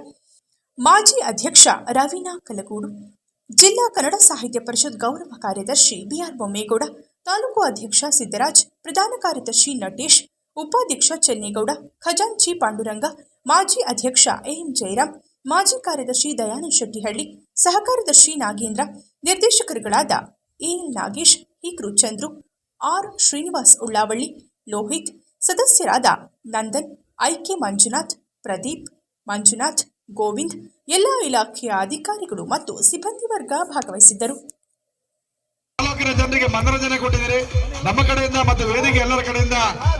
A: ಮಾಜಿ ಅಧ್ಯಕ್ಷ ರವೀನಾ ಕಲಗೂಡು, ಜಿಲ್ಲಾ ಕನ್ನಡ ಸಾಹಿತ್ಯ ಪರಿಷತ್ ಗೌರವ ಕಾರ್ಯದರ್ಶಿ ಬಿಆರ್ ಬೊಮ್ಮೇಗೌಡ, ತಾಲೂಕು ಅಧ್ಯಕ್ಷ ಸಿದ್ದರಾಜ್, ಪ್ರಧಾನ ಕಾರ್ಯದರ್ಶಿ ನಟೇಶ್ ಉಪಾಧ್ಯಕ್ಷ ಚೆನ್ನೇಗೌಡ, ಖಜಾಂಚಿ ಪಾಂಡುರಂಗ, ಮಾಜಿ ಅಧ್ಯಕ್ಷ ಎಂ ಜಯರಾಮ್ ಮಾಜಿ ಕಾರ್ಯದರ್ಶಿ ದಯಾನಂದ ಶೆಟ್ಟಿಹಳ್ಳಿ ಸಹ ಕಾರ್ಯದರ್ಶಿ ನಾಗೇಂದ್ರ, ನಿರ್ದೇಶಕರುಗಳಾದ ಎಎಲ್ ನಾಗೇಶ್ ಹಿಕ್ರು ಚಂದ್ರು ಆರ್ ಶ್ರೀನಿವಾಸ್ ಉಳ್ಳಾವಳ್ಳಿ, ಲೋಹಿತ್, ಸದಸ್ಯರಾದ ನಂದನ್ ಐಕೆ ಮಂಜುನಾಥ್, ಪ್ರದೀಪ್, ಮಂಜುನಾಥ್, ಗೋವಿಂದ್, ಎಲ್ಲ ಇಲಾಖೆಯ ಅಧಿಕಾರಿಗಳು ಮತ್ತು ಸಿಬ್ಬಂದಿ ವರ್ಗ ಭಾಗವಹಿಸಿದ್ದರು.
F: ತಾಲೂಕಿನ ಜನರಿಗೆ ಮನರಂಜನೆ ಕೊಟ್ಟಿದ್ದೀರಿ. ನಮ್ಮ ಕಡೆಯಿಂದ ಮತ್ತು ವೇದಿಕೆ ಎಲ್ಲರ ಕಡೆಯಿಂದ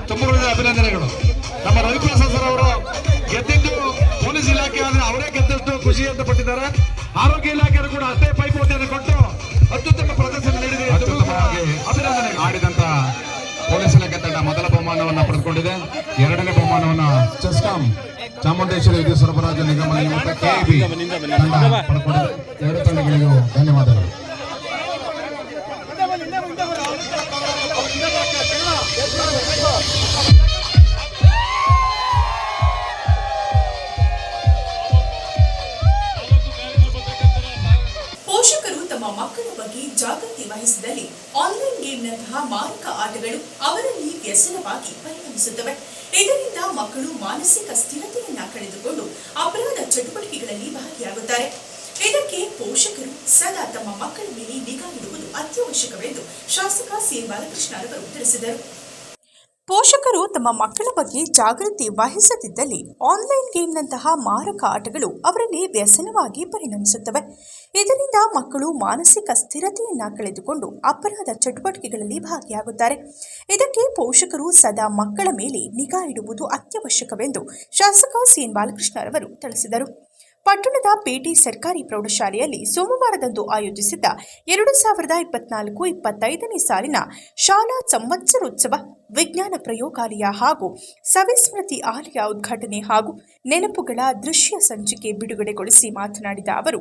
F: ತುಂಬ ಹೃದಯದ ಅಭಿನಂದನೆಗಳು. ನಮ್ಮ ರವಿಪ್ರಸಾದ್ ಸರ್ ಅವರು ಗೆದ್ದಿದ್ದು ಪೊಲೀಸ್ ಇಲಾಖೆ ಆದ್ರೆ ಅವರೇ ಗೆದ್ದಷ್ಟು ಖುಷಿ ಅಂತ ಪಟ್ಟಿದ್ದಾರೆ. ಆರೋಗ್ಯ ಇಲಾಖೆಯವರು ಕೂಡ ಅಷ್ಟೇ ಪೈಪೋಟಿಯನ್ನು ಕೊಟ್ಟು ಅತ್ಯುತ್ತಮ ಪ್ರದರ್ಶನ ನೀಡಿದೆ.
G: ಅತ್ಯುತ್ತಮವಾಗಿ
F: ಅಭಿನಂದನೆ
G: ಆಡಿದಂತ ಪೊಲೀಸ್ ಇಲಾಖೆ ತಂಡ ಮೊದಲ ಬಹುಮಾನವನ್ನ ಪಡೆದುಕೊಂಡಿದೆ. ಎರಡನೇ ಬಹುಮಾನವನ್ನು ಚೆಸ್ಕಾಂ ಚಾಮುಂಡೇಶ್ವರಿ ವಿದ್ಯುತ್ ಸರಬರಾಜು ನಿಗಮ ನಿಮಿತ್ತ ಕೆಇಬಿ ತಂಡ ಪಡೆದುಕೊಂಡಿದೆ. ಎರಡು ತಂಡಗಳಿಗೂ ಧನ್ಯವಾದಗಳು.
A: ವ್ಯಸನವಾಗಿ ಪರಿಣಮಿಸುತ್ತವೆ ಇದರಿಂದ ಮಕ್ಕಳು ಮಾನಸಿಕ ಸ್ಥಿರತೆಯನ್ನ ಕಳೆದುಕೊಂಡು ಅಪರಾಧ ಚಟುವಟಿಕೆಗಳಲ್ಲಿ ಭಾಗಿಯಾಗುತ್ತಾರೆ. ಇದಕ್ಕೆ ಪೋಷಕರು ಸದಾ ತಮ್ಮ ಮಕ್ಕಳ ಮೇಲೆ ನಿಗಾ ಇಡುವುದು ಅತ್ಯವಶ್ಯಕವೆಂದು ಶಾಸಕ ಸಿ ಬಾಲಕೃಷ್ಣರವರು ತಿಳಿಸಿದರು. ಪೋಷಕರು ತಮ್ಮ ಮಕ್ಕಳ ಬಗ್ಗೆ ಜಾಗೃತಿ ವಹಿಸದಿದ್ದಲ್ಲಿ ಆನ್ಲೈನ್ ಗೇಮ್ನಂತಹ ಮಾರಕ ಆಟಗಳು ಅವರಲ್ಲಿ ವ್ಯಸನವಾಗಿ ಪರಿಣಮಿಸುತ್ತವೆ. ಇದರಿಂದ ಮಕ್ಕಳು ಮಾನಸಿಕ ಸ್ಥಿರತೆಯನ್ನ ಕಳೆದುಕೊಂಡು ಅಪರಾಧ ಚಟುವಟಿಕೆಗಳಲ್ಲಿ ಭಾಗಿಯಾಗುತ್ತಾರೆ. ಇದಕ್ಕೆ ಪೋಷಕರು ಸದಾ ಮಕ್ಕಳ ಮೇಲೆ ನಿಗಾ ಇಡುವುದು ಅತ್ಯವಶ್ಯಕವೆಂದು ಶಾಸಕ ಸಿಎನ್ ಬಾಲಕೃಷ್ಣರವರು ತಿಳಿಸಿದರು. ಪಟ್ಟಣದ ಪಿಟಿ ಸರ್ಕಾರಿ ಪ್ರೌಢಶಾಲೆಯಲ್ಲಿ ಸೋಮವಾರದಂದು ಆಯೋಜಿಸಿದ್ದ ಎರಡು ಸಾವಿರದ ಇಪ್ಪತ್ನಾಲ್ಕು ಇಪ್ಪತ್ತೈದನೇ ಸಾಲಿನ ಶಾಲಾ ಸಂವತ್ಸರೋತ್ಸವ ವಿಜ್ಞಾನ ಪ್ರಯೋಗಾಲಯ ಹಾಗೂ ಸವಿಸ್ಮೃತಿ ಆಲಯ ಉದ್ಘಾಟನೆ ಹಾಗೂ ನೆನಪುಗಳ ದೃಶ್ಯ ಸಂಚಿಕೆ ಬಿಡುಗಡೆಗೊಳಿಸಿ ಮಾತನಾಡಿದ ಅವರು,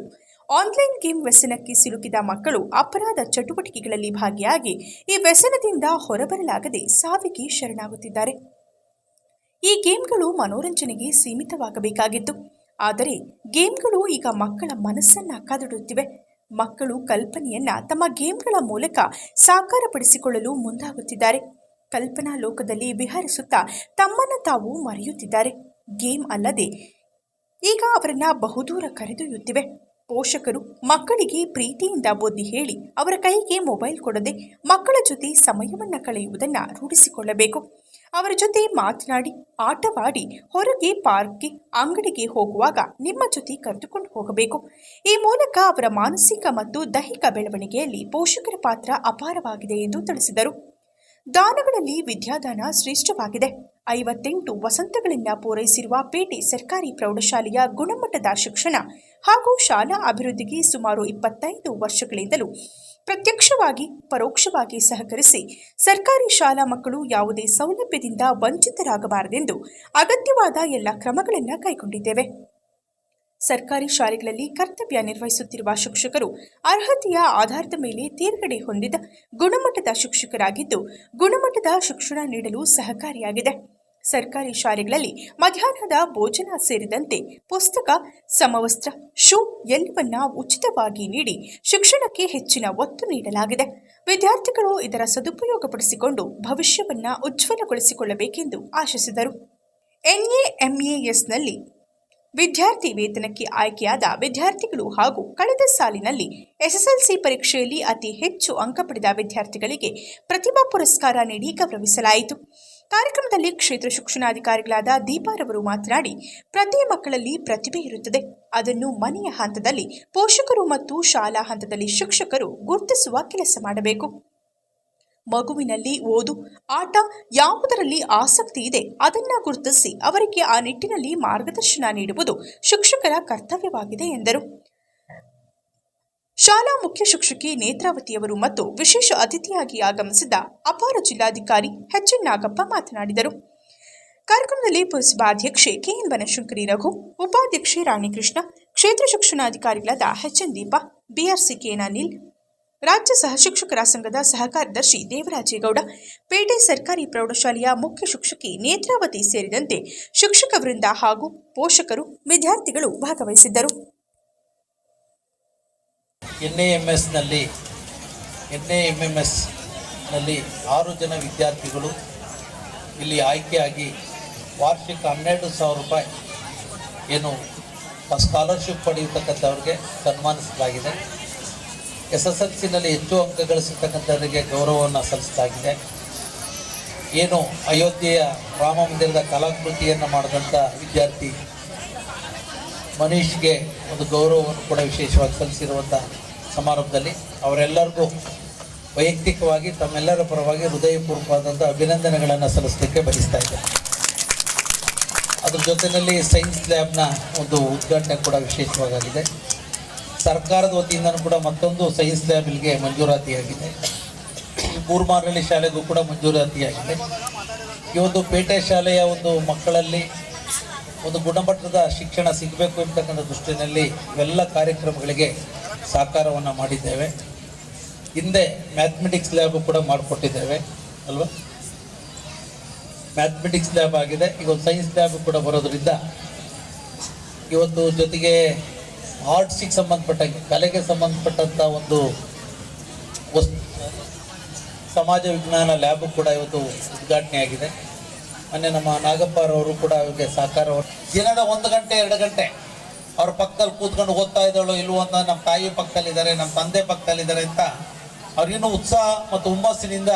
A: ಆನ್ಲೈನ್ ಗೇಮ್ ವ್ಯಸನಕ್ಕೆ ಸಿಲುಕಿದ ಮಕ್ಕಳು ಅಪರಾಧ ಚಟುವಟಿಕೆಗಳಲ್ಲಿ ಭಾಗಿಯಾಗಿ ಈ ವ್ಯಸನದಿಂದ ಹೊರಬರಲಾಗದೆ ಸಾವಿಗೆ ಶರಣಾಗುತ್ತಿದ್ದಾರೆ. ಈ ಗೇಮ್ಗಳು ಮನೋರಂಜನೆಗೆ ಸೀಮಿತವಾಗಬೇಕಾಗಿತ್ತು. ಆದರೆ ಗೇಮ್ಗಳು ಈಗ ಮಕ್ಕಳ ಮನಸ್ಸನ್ನ ಕದಡುತ್ತಿವೆ. ಮಕ್ಕಳು ಕಲ್ಪನೆಯನ್ನ ತಮ್ಮ ಗೇಮ್ಗಳ ಮೂಲಕ ಸಾಕಾರಪಡಿಸಿಕೊಳ್ಳಲು ಮುಂದಾಗುತ್ತಿದ್ದಾರೆ. ಕಲ್ಪನಾ ಲೋಕದಲ್ಲಿ ವಿಹರಿಸುತ್ತಾ ತಮ್ಮನ್ನು ತಾವು ಮರೆಯುತ್ತಿದ್ದಾರೆ. ಗೇಮ್ ಅಲ್ಲದೆ ಈಗ ಅವರನ್ನ ಬಹುದೂರ ಕರೆದೊಯ್ಯುತ್ತಿವೆ. ಪೋಷಕರು ಮಕ್ಕಳಿಗೆ ಪ್ರೀತಿಯಿಂದ ಬುದ್ಧಿ ಹೇಳಿ ಅವರ ಕೈಗೆ ಮೊಬೈಲ್ ಕೊಡದೆ ಮಕ್ಕಳ ಜೊತೆ ಸಮಯವನ್ನು ಕಳೆಯುವುದನ್ನು ರೂಢಿಸಿಕೊಳ್ಳಬೇಕು. ಅವರ ಜೊತೆ ಮಾತನಾಡಿ, ಆಟವಾಡಿ ಹೊರಗೆ ಪಾರ್ಕ್ಗೆ, ಅಂಗಡಿಗೆ ಹೋಗುವಾಗ ನಿಮ್ಮ ಜೊತೆ ಕರೆದುಕೊಂಡು ಹೋಗಬೇಕು. ಈ ಮೂಲಕ ಅವರ ಮಾನಸಿಕ ಮತ್ತು ದೈಹಿಕ ಬೆಳವಣಿಗೆಯಲ್ಲಿ ಪೋಷಕರ ಪಾತ್ರ ಅಪಾರವಾಗಿದೆ ಎಂದು ತಿಳಿಸಿದರು. ದಾನಗಳಲ್ಲಿ ವಿದ್ಯಾದಾನ ಶ್ರೇಷ್ಠವಾಗಿದೆ. ಐವತ್ತೆಂಟು ವಸಂತಗಳಿಂದ ಪೂರೈಸಿರುವ ಪೇಟೆ ಸರ್ಕಾರಿ ಪ್ರೌಢಶಾಲೆಯ ಗುಣಮಟ್ಟದ ಶಿಕ್ಷಣ ಹಾಗೂ ಶಾಲಾ ಅಭಿವೃದ್ಧಿಗೆ ಸುಮಾರು ಇಪ್ಪತ್ತೈದು ವರ್ಷಗಳಿಂದಲೂ ಪ್ರತ್ಯಕ್ಷವಾಗಿ, ಪರೋಕ್ಷವಾಗಿ ಸಹಕರಿಸಿ ಸರ್ಕಾರಿ ಶಾಲಾ ಮಕ್ಕಳು ಯಾವುದೇ ಸೌಲಭ್ಯದಿಂದ ವಂಚಿತರಾಗಬಾರದೆಂದು ಅಗತ್ಯವಾದ ಎಲ್ಲ ಕ್ರಮಗಳನ್ನು ಕೈಗೊಂಡಿದ್ದೇವೆ. ಸರ್ಕಾರಿ ಶಾಲೆಗಳಲ್ಲಿ ಕರ್ತವ್ಯ ನಿರ್ವಹಿಸುತ್ತಿರುವ ಶಿಕ್ಷಕರು ಅರ್ಹತೆಯ ಆಧಾರದ ಮೇಲೆ ತೇರ್ಗಡೆ ಹೊಂದಿದ ಗುಣಮಟ್ಟದ ಶಿಕ್ಷಕರಾಗಿದ್ದು ಗುಣಮಟ್ಟದ ಶಿಕ್ಷಣ ನೀಡಲು ಸಹಕಾರಿಯಾಗಿದೆ. ಸರ್ಕಾರಿ ಶಾಲೆಗಳಲ್ಲಿ ಮಧ್ಯಾಹ್ನದ ಭೋಜನ ಸೇರಿದಂತೆ ಪುಸ್ತಕ, ಸಮವಸ್ತ್ರ, ಶೂ ಎಲ್ಲವನ್ನ ಉಚಿತವಾಗಿ ನೀಡಿ ಶಿಕ್ಷಣಕ್ಕೆ ಹೆಚ್ಚಿನ ಒತ್ತು ನೀಡಲಾಗಿದೆ. ವಿದ್ಯಾರ್ಥಿಗಳು ಇದರ ಸದುಪಯೋಗಪಡಿಸಿಕೊಂಡು ಭವಿಷ್ಯವನ್ನ ಉಜ್ವಲಗೊಳಿಸಿಕೊಳ್ಳಬೇಕೆಂದು ಆಶಿಸಿದರು. ಎನ್ಎಎಂಎಎಸ್ನಲ್ಲಿ ವಿದ್ಯಾರ್ಥಿ ವೇತನಕ್ಕೆ ಆಯ್ಕೆಯಾದ ವಿದ್ಯಾರ್ಥಿಗಳು ಹಾಗೂ ಕಳೆದ ಸಾಲಿನಲ್ಲಿ ಎಸ್ಎಸ್ಎಲ್ಸಿ ಪರೀಕ್ಷೆಯಲ್ಲಿ ಅತಿ ಹೆಚ್ಚು ಅಂಕ ಪಡೆದ ವಿದ್ಯಾರ್ಥಿಗಳಿಗೆ ಪ್ರತಿಭಾ ಪುರಸ್ಕಾರ ನೀಡಿ ಗೌರವಿಸಲಾಯಿತು. ಕಾರ್ಯಕ್ರಮದಲ್ಲಿ ಕ್ಷೇತ್ರ ಶಿಕ್ಷಣಾಧಿಕಾರಿಗಳಾದ ದೀಪಾರವರು ಮಾತನಾಡಿ, ಪ್ರತಿ ಮಕ್ಕಳಲ್ಲಿ ಪ್ರತಿಭೆ ಇರುತ್ತದೆ. ಅದನ್ನು ಮನೆಯ ಹಂತದಲ್ಲಿ ಪೋಷಕರು ಮತ್ತು ಶಾಲಾ ಹಂತದಲ್ಲಿ ಶಿಕ್ಷಕರು ಗುರುತಿಸುವ ಕೆಲಸ ಮಾಡಬೇಕು. ಮಗುವಿನಲ್ಲಿ ಓದು, ಆಟ ಯಾವುದರಲ್ಲಿ ಆಸಕ್ತಿ ಇದೆ ಅದನ್ನು ಗುರುತಿಸಿ ಅವರಿಗೆ ಆ ನಿಟ್ಟಿನಲ್ಲಿ ಮಾರ್ಗದರ್ಶನ ನೀಡುವುದು ಶಿಕ್ಷಕರ ಕರ್ತವ್ಯವಾಗಿದೆ ಎಂದರು. ಶಾಲಾ ಮುಖ್ಯ ಶಿಕ್ಷಕಿ ನೇತ್ರಾವತಿಯವರು ಮತ್ತು ವಿಶೇಷ ಅತಿಥಿಯಾಗಿ ಆಗಮಿಸಿದ ಅಪಾರ ಜಿಲ್ಲಾಧಿಕಾರಿ ಎಚ್ ಎನ್ ನಾಗಪ್ಪ ಮಾತನಾಡಿದರು. ಕಾರ್ಯಕ್ರಮದಲ್ಲಿ ಪುರಸಭಾಧ್ಯಕ್ಷೆ ಕೆಎನ್ ಬನಶಂಕರಿ ರಘು, ಉಪಾಧ್ಯಕ್ಷೆ ರಾಣಿಕೃಷ್ಣ, ಕ್ಷೇತ್ರ ಶಿಕ್ಷಣಾಧಿಕಾರಿಗಳಾದ H N Deepa, BRC K N Anil, ರಾಜ್ಯ ಸಹ ಶಿಕ್ಷಕರ ಸಂಘದ ಸಹ ಕಾರ್ಯದರ್ಶಿ ದೇವರಾಜೇಗೌಡ ಪೇಟೆ ಸರ್ಕಾರಿ ಪ್ರೌಢಶಾಲೆಯ ಮುಖ್ಯ ಶಿಕ್ಷಕಿ ನೇತ್ರಾವತಿ ಸೇರಿದಂತೆ ಶಿಕ್ಷಕ ವೃಂದ ಹಾಗೂ ಪೋಷಕರು, ವಿದ್ಯಾರ್ಥಿಗಳು ಭಾಗವಹಿಸಿದ್ದರು.
B: ಎನ್ ಎ ಎಂ ಎಸ್ನಲ್ಲಿ ಎನ್ ಎ ಎಂ ಎಸ್ನಲ್ಲಿ ಆರು ಜನ ವಿದ್ಯಾರ್ಥಿಗಳು ಇಲ್ಲಿ ಆಯ್ಕೆಯಾಗಿ ವಾರ್ಷಿಕ ಹನ್ನೆರಡು ಸಾವಿರ ರೂಪಾಯಿ ಏನು ಸ್ಕಾಲರ್ಶಿಪ್ ಪಡೆಯತಕ್ಕಂಥವ್ರಿಗೆ ಸನ್ಮಾನಿಸಲಾಗಿದೆ. ಎಸ್ ಎಸ್ ಎಲ್ ಸಿನಲ್ಲಿ ಹೆಚ್ಚು ಅಂಕ ಗಳಿಸಿರ್ತಕ್ಕಂಥವರಿಗೆ ಗೌರವವನ್ನು ಸಲ್ಲಿಸಲಾಗಿದೆ. ಏನು ಅಯೋಧ್ಯೆಯ ರಾಮ ಮಂದಿರದ ಕಲಾಕೃತಿಯನ್ನು ಮಾಡಿದಂಥ ವಿದ್ಯಾರ್ಥಿ ಮನೀಶ್ಗೆ ಒಂದು ಗೌರವವನ್ನು ಕೂಡ ವಿಶೇಷವಾಗಿ ಸಲ್ಲಿಸಿರುವಂಥ ಸಮಾರಂಭದಲ್ಲಿ ಅವರೆಲ್ಲರಿಗೂ ವೈಯಕ್ತಿಕವಾಗಿ ತಮ್ಮೆಲ್ಲರ ಪರವಾಗಿ ಹೃದಯಪೂರ್ವಕವಾದಂಥ ಅಭಿನಂದನೆಗಳನ್ನು ಸಲ್ಲಿಸಲಿಕ್ಕೆ ಬಯಸ್ತಾ ಇದ್ದೆ ಅದ್ರ ಜೊತೆಯಲ್ಲಿ ಸೈನ್ಸ್ ಲ್ಯಾಬ್ನ ಒಂದು ಉದ್ಘಾಟನೆ ಕೂಡ ವಿಶೇಷವಾಗಿದೆ ಸರ್ಕಾರದ ವತಿಯಿಂದ ಕೂಡ ಮತ್ತೊಂದು ಸೈನ್ಸ್ ಲ್ಯಾಬ್ಗೆ ಇಲ್ಲಿಗೆ ಮಂಜೂರಾತಿಯಾಗಿದೆ. ಕೂರ್ಮಾರಳ್ಳಿ ಶಾಲೆಗೂ ಕೂಡ ಮಂಜೂರಾತಿಯಾಗಿದೆ. ಈ ಒಂದು ಪೇಟೆ ಶಾಲೆಯ ಒಂದು ಮಕ್ಕಳಲ್ಲಿ ಒಂದು ಗುಣಮಟ್ಟದ ಶಿಕ್ಷಣ ಸಿಗಬೇಕು ಎಂಬತಕ್ಕಂಥ ದೃಷ್ಟಿಯಲ್ಲಿ ಇವೆಲ್ಲ ಕಾರ್ಯಕ್ರಮಗಳಿಗೆ ಸಹಕಾರವನ್ನು ಮಾಡಿದ್ದೇವೆ. ಹಿಂದೆ ಮ್ಯಾಥಮೆಟಿಕ್ಸ್ ಲ್ಯಾಬ್ ಕೂಡ ಮಾಡಿಕೊಟ್ಟಿದ್ದೇವೆ, ಅಲ್ವಾ? ಮ್ಯಾಥಮೆಟಿಕ್ಸ್ ಲ್ಯಾಬ್ ಆಗಿದೆ, ಈಗ ಒಂದು ಸೈನ್ಸ್ ಲ್ಯಾಬ್ ಕೂಡ ಬರೋದ್ರಿಂದ ಇವತ್ತು ಜೊತೆಗೆ ಆರ್ಟ್ಸಿಗೆ ಸಂಬಂಧಪಟ್ಟ, ಕಲೆಗೆ ಸಂಬಂಧಪಟ್ಟಂಥ ಒಂದು ಸಮಾಜ ವಿಜ್ಞಾನ ಲ್ಯಾಬ್ ಕೂಡ ಇವತ್ತು ಉದ್ಘಾಟನೆ ಆಗಿದೆ ಮೊನ್ನೆ ನಮ್ಮ ನಾಗಪ್ಪರವರು ಕೂಡ ಅವ್ರಿಗೆ ಸಹಕಾರ ದಿನದ ಒಂದು ಗಂಟೆ, ಎರಡು ಗಂಟೆ ಅವ್ರ ಪಕ್ಕದಲ್ಲಿ ಕೂತ್ಕೊಂಡು ಓದ್ತಾ ಇದ್ದಾಳೋ ಇಲ್ವೋ ಅಂತ ನಮ್ಮ ತಾಯಿ ಪಕ್ಕದಲ್ಲಿದ್ದಾರೆ, ನಮ್ಮ ತಂದೆ ಪಕ್ಕದಲ್ಲಿದ್ದಾರೆ ಅಂತ ಅವ್ರಿಗಿನ್ನೂ ಉತ್ಸಾಹ ಮತ್ತು ಹುಮ್ಮಸ್ಸಿನಿಂದ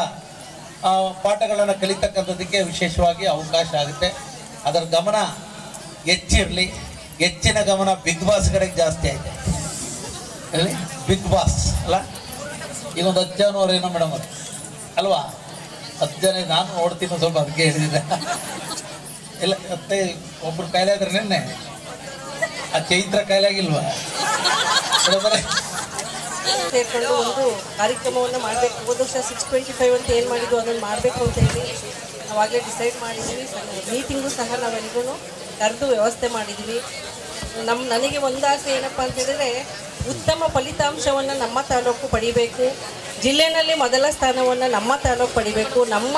B: ಪಾಠಗಳನ್ನು ಕಲಿತಕ್ಕಂಥದ್ದಕ್ಕೆ ವಿಶೇಷವಾಗಿ ಅವಕಾಶ ಆಗುತ್ತೆ. ಅದರ ಗಮನ ಹೆಚ್ಚಿರಲಿ. ಹೆಚ್ಚಿನ ಗಮನ ಬಿಗ್ ಬಾಸ್ ಕಡೆಗೆ ಜಾಸ್ತಿ ಆಯಿತು. ಬಿಗ್ ಬಾಸ್, ಅಲ್ಲ? ಈಗ ಒಂದು ಹತ್ತು ಏನೋ ಮೇಡಮ್ ಅದು ಅಲ್ವಾ? ಹತ್ತು ಜನ ನಾನು ನೋಡ್ತೀನಿ ಸ್ವಲ್ಪ ಅದಕ್ಕೆ ಹೇಳಿದೆ. ಇಲ್ಲ, ಮತ್ತೆ ಒಬ್ರು ಕಾಯಿಲೆ ಆದ್ರೆ ನಿನ್ನೆ. ಆ ಚೈತ್ರ ಕಾಯಿಲೆ ಆಗಿಲ್ವಾ?
H: ಸೇರ್ಕೊಂಡು ಒಂದು ಕಾರ್ಯಕ್ರಮವನ್ನು ಮಾಡಬೇಕು. ಹೋದ ವರ್ಷ ಸಿಕ್ಸ್ ಟ್ವೆಂಟಿ ಫೈವ್ ಅಂತ ಏನು ಮಾಡಿದ್ದು ಅದನ್ನು ಮಾಡಬೇಕು ಅಂತ ಹೇಳಿ ನಾವಾಗಲೇ ಡಿಸೈಡ್ ಮಾಡಿದ್ದೀವಿ ಮೀಟಿಂಗು ಸಹ ನಾವೆಲ್ಲರೂ ಕರೆದು ವ್ಯವಸ್ಥೆ ಮಾಡಿದ್ದೀವಿ ನಮ್ಮ ನನಗೆ ಒಂದು ಆಸೆ ಏನಪ್ಪ ಅಂತ ಹೇಳಿದ್ರೆ ಉತ್ತಮ ಫಲಿತಾಂಶವನ್ನು ನಮ್ಮ ತಾಲೂಕು ಪಡಿಬೇಕು. ಜಿಲ್ಲೆಯಲ್ಲಿ ಮೊದಲ ಸ್ಥಾನವನ್ನು ನಮ್ಮ ತಾಲೂಕು ಪಡಿಬೇಕು, ನಮ್ಮ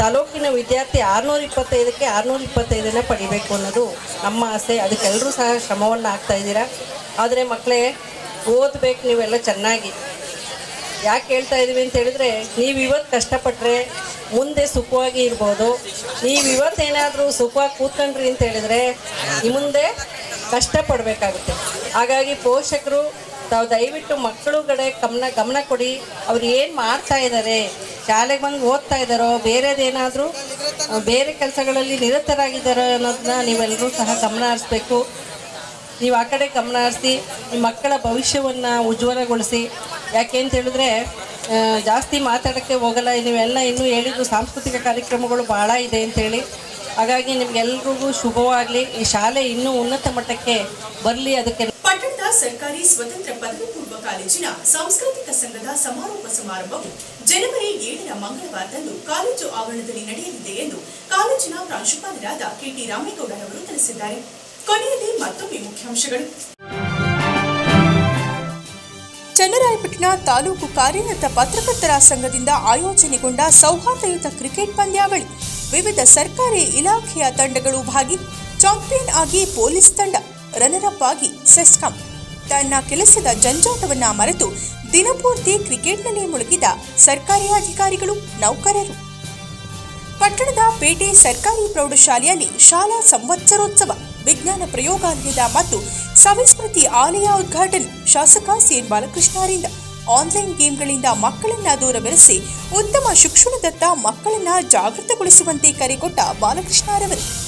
H: ತಾಲೂಕಿನ ವಿದ್ಯಾರ್ಥಿ ಆರುನೂರ ಇಪ್ಪತ್ತೈದಕ್ಕೆ ಆರುನೂರ ಇಪ್ಪತ್ತೈದನ್ನು ಪಡಿಬೇಕು ಅನ್ನೋದು ನಮ್ಮ ಆಸೆ. ಅದಕ್ಕೆಲ್ಲರೂ ಸಹ ಶ್ರಮವನ್ನು ಹಾಕ್ತಾ ಇದ್ದೀರಾ? ಆದರೆ ಮಕ್ಕಳೇ ಓದಬೇಕು ನೀವೆಲ್ಲ ಚೆನ್ನಾಗಿ. ಯಾಕೆ ಹೇಳ್ತಾ ಇದ್ದೀವಿ ಅಂತ ಹೇಳಿದ್ರೆ, ನೀವು ಇವತ್ತು ಕಷ್ಟಪಟ್ಟರೆ ಮುಂದೆ ಸುಖವಾಗಿ ಇರ್ಬೋದು. ನೀವು ಇವತ್ತೇನಾದರೂ ಸುಖವಾಗಿ ಕೂತ್ಕೊಂಡ್ರಿ ಅಂತ ಹೇಳಿದ್ರೆ ಮುಂದೆ ಕಷ್ಟಪಡಬೇಕಾಗುತ್ತೆ. ಹಾಗಾಗಿ ಪೋಷಕರು ತಾವು ದಯವಿಟ್ಟು ಮಕ್ಕಳು ಕಡೆ ಗಮನ ಗಮನ ಕೊಡಿ. ಅವ್ರು ಏನು ಮಾಡ್ತಾ ಇದ್ದಾರೆ ಶಾಲೆಗೆ ಬಂದು ಓದ್ತಾ ಇದ್ದಾರೋ ಬೇರೆದೇನಾದರೂ ಬೇರೆ ಕೆಲಸಗಳಲ್ಲಿ ನಿರತರಾಗಿದ್ದಾರೋ ಅನ್ನೋದನ್ನ ನೀವೆಲ್ಲರೂ ಸಹ ಗಮನ ಹರಿಸ್ಬೇಕು. ನೀವು ಆ ಕಡೆ ಗಮನ ಹರಿಸಿ ನಿಮ್ಮ ಮಕ್ಕಳ ಭವಿಷ್ಯವನ್ನು ಉಜ್ವಲಗೊಳಿಸಿ. ಯಾಕೆ ಅಂತ ಹೇಳಿದ್ರೆ ಜಾಸ್ತಿ ಮಾತಾಡೋಕ್ಕೆ ಹೋಗಲ್ಲ. ನೀವೆಲ್ಲ ಇನ್ನೂ ಹೇಳಿದ್ದು ಸಾಂಸ್ಕೃತಿಕ ಕಾರ್ಯಕ್ರಮಗಳು ಭಾಳ ಇದೆ ಅಂತೇಳಿ. ಹಾಗಾಗಿ ನಿಮ್ಗೆಲ್ರಿಗೂ ಶುಭವಾಗಲಿ. ಈ ಶಾಲೆ ಇನ್ನೂ ಉನ್ನತ ಮಟ್ಟಕ್ಕೆ ಬರಲಿ. ಅದಕ್ಕೆ
A: ಸರ್ಕಾರಿ ಸ್ವತಂತ್ರ ಪದವಿ ಪೂರ್ವ ಕಾಲೇಜಿನ ಸಾಂಸ್ಕೃತಿಕ ಸಂಘದ ಸಮಾರೋಪ ಸಮಾರಂಭವು ಜನವರಿ ಏಳರ ಮಂಗಳವಾರದಂದು ಕಾಲೇಜು ಆವರಣದಲ್ಲಿ ನಡೆಯಲಿದೆ ಎಂದು ಕಾಲೇಜಿನ ಪ್ರಾಂಶುಪಾಲರಾದ ಕೆಟಿ ರಾಮೇಗೌಡರವರು ತಿಳಿಸಿದ್ದಾರೆ. ಕೊನೆಯಲ್ಲಿ ಮತ್ತೊಮ್ಮೆ ಮುಖ್ಯಾಂಶಗಳು. ಚನ್ನರಾಯಪಟ್ಟಣ ತಾಲೂಕು ಕಾರ್ಯನಿರತ ಪತ್ರಕರ್ತರ ಸಂಘದಿಂದ ಆಯೋಜನೆಗೊಂಡ ಸೌಹಾರ್ದಯುತ ಕ್ರಿಕೆಟ್ ಪಂದ್ಯಾವಳಿ. ವಿವಿಧ ಸರ್ಕಾರಿ ಇಲಾಖೆಯ ತಂಡಗಳು ಭಾಗಿ ಚಾಂಪಿಯನ್ ಆಗಿ ಪೊಲೀಸ್ ತಂಡ ರನ್ನರ್ ಅಪ್ ಆಗಿ ಸೆಸ್ಕಾಂ. ತನ್ನ ಕೆಲಸದ ಜಂಜಾಟವನ್ನ ಮರೆತು ದಿನಪೂರ್ತಿ ಕ್ರಿಕೆಟ್ನಲ್ಲಿ ಮುಳುಗಿದ ಸರ್ಕಾರಿ ಅಧಿಕಾರಿಗಳು, ನೌಕರರು. ಪಟ್ಟಣದ ಪೇಟೆ ಸರ್ಕಾರಿ ಪ್ರೌಢಶಾಲೆಯಲ್ಲಿ ಶಾಲಾ ಸಂವತ್ಸರೋತ್ಸವ, ವಿಜ್ಞಾನ ಪ್ರಯೋಗಾಲಯದ ಮತ್ತು ಸವಿಸ್ಮೃತಿ ಆಲಯ ಉದ್ಘಾಟನೆ, ಶಾಸಕ ಸಿಎನ್ ಬಾಲಕೃಷ್ಣರಿಂದ. ಆನ್ಲೈನ್ ಗೇಮ್ಗಳಿಂದ ಮಕ್ಕಳನ್ನ ದೂರವಿರಿಸಿ ಉತ್ತಮ ಶಿಕ್ಷಣದತ್ತ ಮಕ್ಕಳನ್ನ ಜಾಗೃತಗೊಳಿಸುವಂತೆ ಕರೆಕೊಟ್ಟ ಬಾಲಕೃಷ್ಣರವರು.